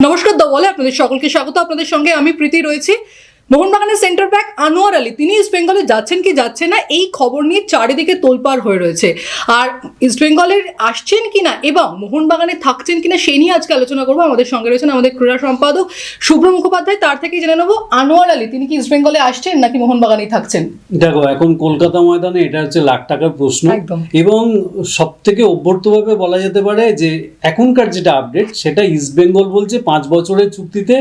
নমস্কার দ্য বলে আপনাদের সকলকে স্বাগত। আপনাদের সঙ্গে আমি প্রীতি রয়েছি। মোহনবাগানের সেন্টার ব্যাক আনোয়ার আলী তিনি ইস্ট বেঙ্গলে যাচ্ছেন কি যাচ্ছেন না এই খবর নিয়ে চারিদিকে তোলপাড় হয়ে রয়েছে। আর ইস্ট বেঙ্গলের আসছেন কিনা এবং মোহনবাগানে থাকছেন কিনা সে নিয়ে আজকে আলোচনা করব। আমাদের সঙ্গে রয়েছেন আমাদের ক্রীড়া সম্পাদক শুভ্র মুখোপাধ্যায় তার থেকে জেনে নেব আনোয়ার আলী তিনি কি ইস্ট বেঙ্গলে আসছেন নাকি মোহনবাগানেই থাকছেন? দেখো এখন কলকাতা ময়দানে এটা হচ্ছে লাখ টাকার প্রশ্ন। এবং সব থেকে অভ্যর্তভাবে বলা যেতে পারে যে এখনকার যেটা আপডেট সেটা ইস্ট বেঙ্গল বলছে পাঁচ বছরের চুক্তিতে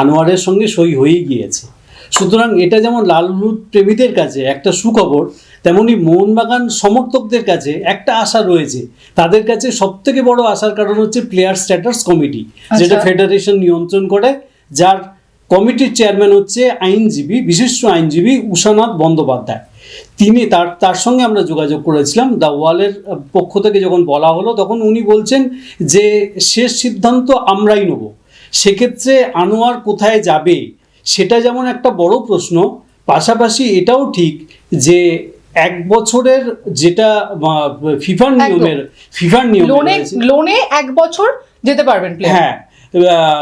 আনোয়ারের সঙ্গে সই হয়েই গিয়েছে। সুতরাং এটা যেমন লাল হলুদ প্রেমীদের কাছে একটা সুখবর তেমনি মোহনবাগান সমর্থকদের কাছে একটা আশা রয়েছে। তাদের কাছে সব থেকে বড় আশার কারণ হচ্ছে প্লেয়ার স্ট্যাটাস কমিটি যেটা আচ্ছা। ফেডারেশন নিয়ন্ত্রণ করে যার কমিটির চেয়ারম্যান হচ্ছে আইনজীবী বিশিষ্ট আইনজীবী উষানাথ বন্দ্যোপাধ্যায়। তিনি তার তার সঙ্গে আমরা যোগাযোগ করেছিলাম দ্য ওয়ালের পক্ষ থেকে যখন বলা হলো তখন উনি বলছেন যে শেষ সিদ্ধান্ত আমরাই নেব। সেক্ষেত্রে আনোয়ার কোথায় যাবে? সেটা যেমন একটা বড় প্রশ্ন পাশাপাশি এটাও ঠিক যে এক বছরের যেটা ফিফার নিয়মের ফিফার নিয়ম লোনে লোনে এক বছর যেতে পারবেন হ্যাঁ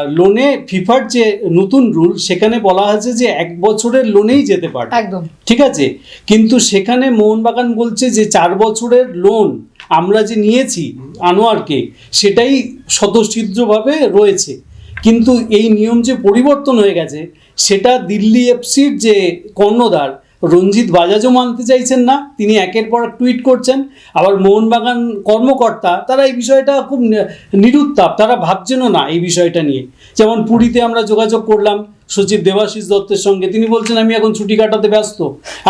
লোনে ফিফার যে নতুন রুল সেখানে বলা হয়েছে যে এক বছরের লোনেই যেতে পারে একদম। ঠিক আছে? কিন্তু সেখানে মোহনবাগান বলছে যে চার বছরের লোন আমরা যে নিয়েছি আনোয়ারকে সেটাই স্বতঃসিদ্ধভাবে রয়েছে। কিন্তু এই নিয়ম যে পরিবর্তন হয়ে গেছে, সেটা দিল্লি এফসির যে কর্ণধার, রঞ্জিত বাজাজও মানতে চাইছেন না, তিনি একের পর টুইট করছেন। আবার মোহনবাগান কর্মকর্তা, তারা এই বিষয়টা খুব নিরুত্তাপ, তারা ভাবছেনও না এই বিষয়টা নিয়ে। যেমন পুরীতে আমরা যোগাযোগ করলাম, সচিব দেবাশিস দত্তের সঙ্গে, তিনি বলছেন, আমি এখন ছুটি কাটাতে ব্যস্ত,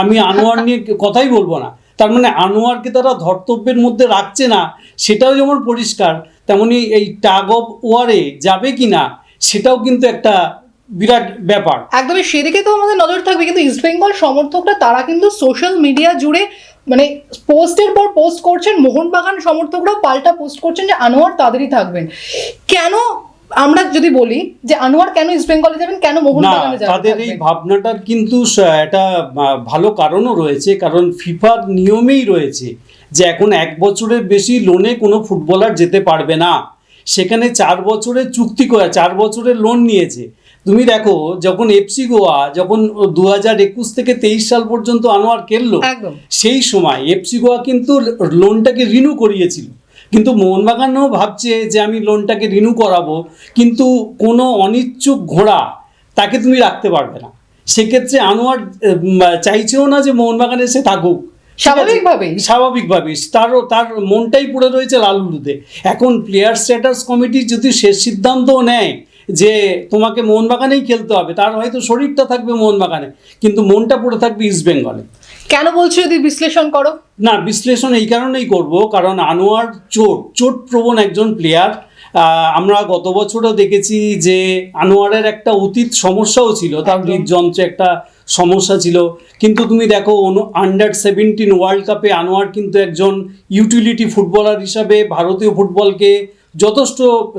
আমি আনোয়ার নিয়ে কথাই বলব না। তার মানে আনোয়ারকে তারা ধর্তব্যের মধ্যে রাখছে না, সেটাও যেমন পরিষ্কার, তেমনি এই টাগ অফ ওয়ারে যাবে কি না সেটাও কিন্তু একটা বিরাট ব্যাপার। একদমই সেদিকে তো আমাদের নজর থাকবে কিন্তু ইস্ট বেঙ্গল সমর্থকরা তারা কিন্তু সোশ্যাল মিডিয়া জুড়ে মানে পোস্টের পর পোস্ট করছেন মোহনবাগান সমর্থকরাও পাল্টা পোস্ট করছেন যে আনোয়ার তাদেরই থাকবেন। কেন আমরা যদি বলি যে আনোয়ার কেন ইস্ট বেঙ্গলে যাবেন কেন মোহনবাগানে যাবেন তাদের এই ভাবনাটার কিন্তু একটা ভালো কারণও রয়েছে কারণ ফিফার নিয়মেই রয়েছে যে এখন এক বছরের বেশি লোনে কোনো ফুটবলার যেতে পারবে না। সেখানে চার বছরের চুক্তি করে চার বছরের লোন নিয়েছে। তুমি দেখো যখন এফসি গোয়া যখন দু হাজার একুশ থেকে তেইশ সাল পর্যন্ত আনোয়ার খেললো সেই সময় এফসি গোয়া কিন্তু লোনটাকে রিনিউ করিয়েছিল। কিন্তু মোহনবাগানও ভাবছে যে আমি লোনটাকে রিনিউ করাবো কিন্তু কোনো অনিচ্ছুক ঘোড়া তাকে তুমি রাখতে পারবে না। সেক্ষেত্রে আনোয়ার চাইছেও না যে মোহনবাগানে এসে থাকুক? স্বাভাবিকভাবেই। স্বাভাবিকভাবেই। তারও তার মনটাই পড়ে রয়েছে লাল হলুদে। এখন প্লেয়ার স্ট্যাটাস কমিটি যদি শেষ সিদ্ধান্তও নেয় যে তোমাকে মোহনবাগানেই খেলতে হবে তার হয়তো শরীরটা থাকবে মোহনবাগানে কিন্তু মনটা পড়ে থাকবে ইস্ট বেঙ্গলে কেন বলছো যদি বিশ্লেষণ করো? না বিশ্লেষণ এই কারণেই করব কারণ আনোয়ার চোট চোট প্রবণ একজন প্লেয়ার আমরা গত বছরও দেখেছি যে আনোয়ারের একটা অতীত সমস্যাও ছিল তার হৃদযন্ত্রে একটা সমস্যা ছিল। কিন্তু তুমি দেখো আন্ডার সেভেন্টিন ওয়ার্ল্ড কাপে আনোয়ার কিন্তু একজন ইউটিলিটি ফুটবলার হিসাবে ভারতীয় ফুটবলকে যথেষ্ট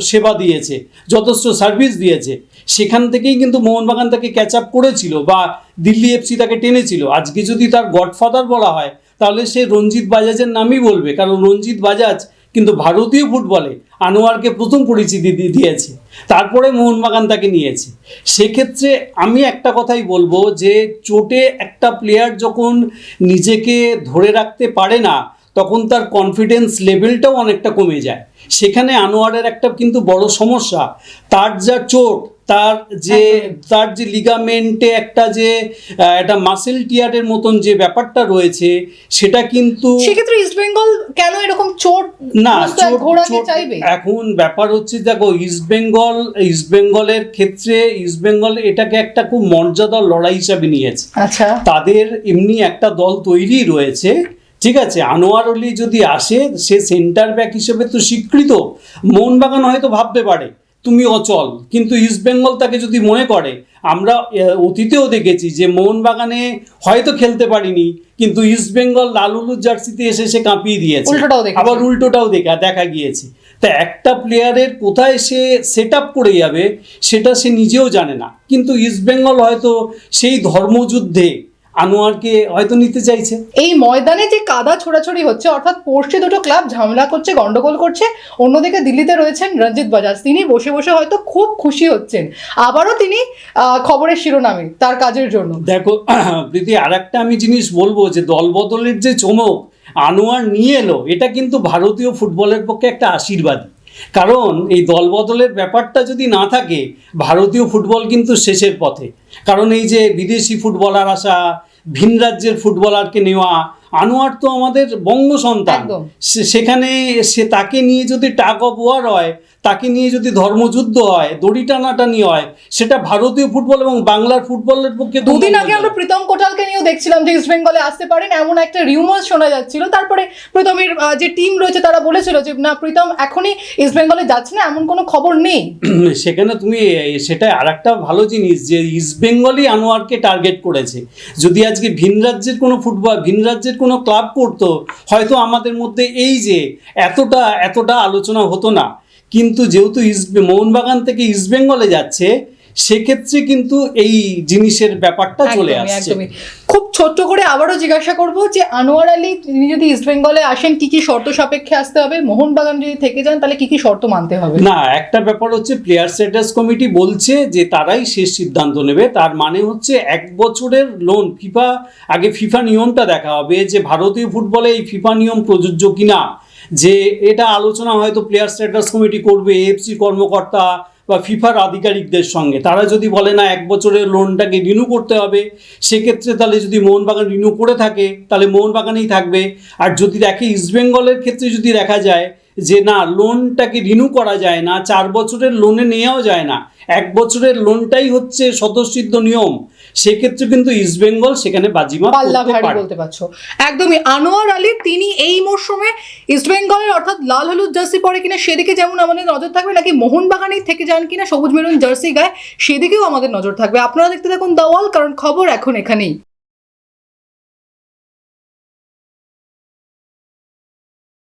সেবা দিয়েছে, যথেষ্ট সার্ভিস দিয়েছে। সেখান থেকেই কিন্তু মোহনবাগান তাকে ক্যাচ আপ করেছিল বা দিল্লি এফসি তাকে টেনেছিল। আজকে যদি তার গডফাদার বলা হয়, তাহলে সে রঞ্জিত বাজাজের নামই বলবে। কারণ রঞ্জিত বাজাজ কিন্তু ভারতীয় ফুটবলে আনোয়ারকে প্রথম পরিচিতি দিয়েছে। তারপরে মোহনবাগান তাকে নিয়েছে। সেক্ষেত্রে আমি একটা কথাই বলব যে, চোটে একটা প্লেয়ার যখন নিজেকে ধরে রাখতে পারে না, তখন তার কনফিডেন্স লেভেলটাও অনেকটা কমে যায়। সেখানে আনোয়ারের একটা কিন্তু বড় সমস্যা, তার যা চোট তার যে তার যে লিগামেন্টে একটা যে একটা মাসেল টিয়ারের মতন যে ব্যাপারটা রয়েছে সেটা কিন্তু সেক্ষেত্রে ইস্ট বেঙ্গল কেন এরকম চোট না চাইবে? এখন ব্যাপার হচ্ছে দেখো ইস্ট বেঙ্গল ইস্ট বেঙ্গলের ক্ষেত্রে ইস্ট বেঙ্গল এটাকে একটা খুব মর্যাদার লড়াই হিসাবে নিয়েছে। আচ্ছা। তাদের এমনি একটা দল তৈরি রয়েছে ঠিক আছে? আনোয়ার আলী যদি আসে সে সেন্টার ব্যাক হিসেবে তো স্বীকৃত। মোহনবাগান হয়তো ভাবতে পারে। তুমি অচল। কিন্তু ইস্ট বেঙ্গল তাকে যদি মনে করে আমরা অতীতেও দেখেছি যে মোহনবাগানে হয়তো খেলতে পারিনি কিন্তু ইস্ট বেঙ্গল লাল হলুদ জার্সিতে এসে সে কাঁপিয়ে দিয়েছে। আবার উল্টোটাও দেখা দেখা গিয়েছে। তা একটা প্লেয়ারের কোথায় সে সেট আপ করে যাবে সেটা সে নিজেও জানে না। কিন্তু ইস্ট বেঙ্গল হয়তো সেই ধর্মযুদ্ধে আনোয়ারকে হয়তো নিতে চাইছে। এই ময়দানে যে কাদা ছোড়াছড়ি হচ্ছে অর্থাৎ পড়শি দুটো ক্লাব ঝামেলা করছে গন্ডগোল করছে অন্যদিকে দিল্লিতে রয়েছেন রঞ্জিত বাজাজ। তিনি বসে বসে হয়তো খুব খুশি হচ্ছেন। আবারও তিনি খবরের শিরোনামে তার কাজের জন্য। দেখো প্রীতি আর একটা আমি জিনিস বলব যে দলবদলের যে চমক আনোয়ার নিয়ে এলো এটা কিন্তু ভারতীয় ফুটবলের পক্ষে একটা আশীর্বাদ। কারণ এই দলবদলের ব্যাপারটা যদি না থাকে ভারতীয় ফুটবল কিন্তু শেষের পথে। কারণ এই যে বিদেশি ফুটবলার আসা ভিন রাজ্যের ফুটবলারকে নেওয়া আনোয়ার তো আমাদের বঙ্গ সন্তান। সেখানে সে তাকে নিয়ে যদি টাগ অফ ওয়ার হয় তাকে নিয়ে যদি ধর্মযুদ্ধ হয় দড়ি টানাটানি হয় সেটা ভারতীয় ফুটবল এবং বাংলার ফুটবলের পক্ষে দুদিন আগে আমরা প্রীতম কোটালকে নিয়েও দেখছিলাম যে ইস্ট বেঙ্গলে আসতে পারেন এমন একটা রিউমার শোনা যাচ্ছিল। তারপরে প্রীতমের যে টিম রয়েছে তারা বলেছিল যে না প্রীতম এখনই ইস্ট বেঙ্গলে যাচ্ছে না এমন কোনো খবর নেই। সেখানে তুমি সেটা আর একটা ভালো জিনিস যে ইস্ট বেঙ্গলই আনোয়ারকে টার্গেট করেছে। যদি আজকে ভিন রাজ্যের কোনো ফুটবল ভিন রাজ্যের কোনো ক্লাব করতো, হয়তো আমাদের মধ্যে এই যে এতটা এতটা আলোচনা হতো না। কিন্তু যেহেতু ইস্ট, মোহনবাগান থেকে ইস্টবেঙ্গলে যাচ্ছে সেক্ষেত্রে কিন্তু এই জিনিসের ব্যাপারটা চলে আসছে। খুব ছোট্ট করে আবারও জিজ্ঞাসা করব যে আনোয়ার আলী তিনি যদি ইস্ট বেঙ্গলে আসেন কি কি শর্ত সাপেক্ষে আসতে হবে? মোহনবাগান যদি থেকে যান তাহলে কি কি শর্ত মানতে হবে? না একটা ব্যাপার হচ্ছে প্লেয়ার স্ট্যাটাস কমিটি বলছে যে তারাই শেষ সিদ্ধান্ত নেবে। তার মানে হচ্ছে এক বছরের লোন ফিফা আগে ফিফা নিয়মটা দেখা হবে যে ভারতীয় ফুটবলে এই ফিফা নিয়ম প্রযোজ্য কিনা। যে এটা আলোচনা হয়তো প্লেয়ার স্ট্যাটাস কমিটি করবে এফসি কর্মকর্তা বা ফিফার আধিকারিকদের সঙ্গে। তারা যদি বলে, না, এক বছরের লোনটাকে রিনিউ করতে হবে, সেক্ষেত্রে তাহলে যদি মোহনবাগান রিনিউ করে থাকে, তাহলে মোহনবাগানেই থাকবে। আর যদি দেখে ইস্টবেঙ্গলের ক্ষেত্রে যদি দেখা যায় যে না লোনটাকে রিনিউ করা যায় না? চার বছরের লোনে নেওয়াও যায় না। এক বছরের লোনটাই হচ্ছে স্বতঃসিদ্ধ নিয়ম। সেক্ষেত্রে কিন্তু সেখানে পাল্লা করতে ভারী পারে। বলতে পারছ। একদমই আনোয়ার আলী তিনি এই মরশুমে ইস্ট বেঙ্গলের অর্থাৎ লাল হলুদ জার্সি পরে কিনা সেদিকে যেমন আমাদের নজর থাকবে নাকি মোহনবাগানেই থেকে যান কিনা সবুজ মেরুন জার্সি গায়ে সেদিকেও আমাদের নজর থাকবে। আপনারা দেখতে থাকুন দাওয়াল কারণ খবর এখন এখানেই।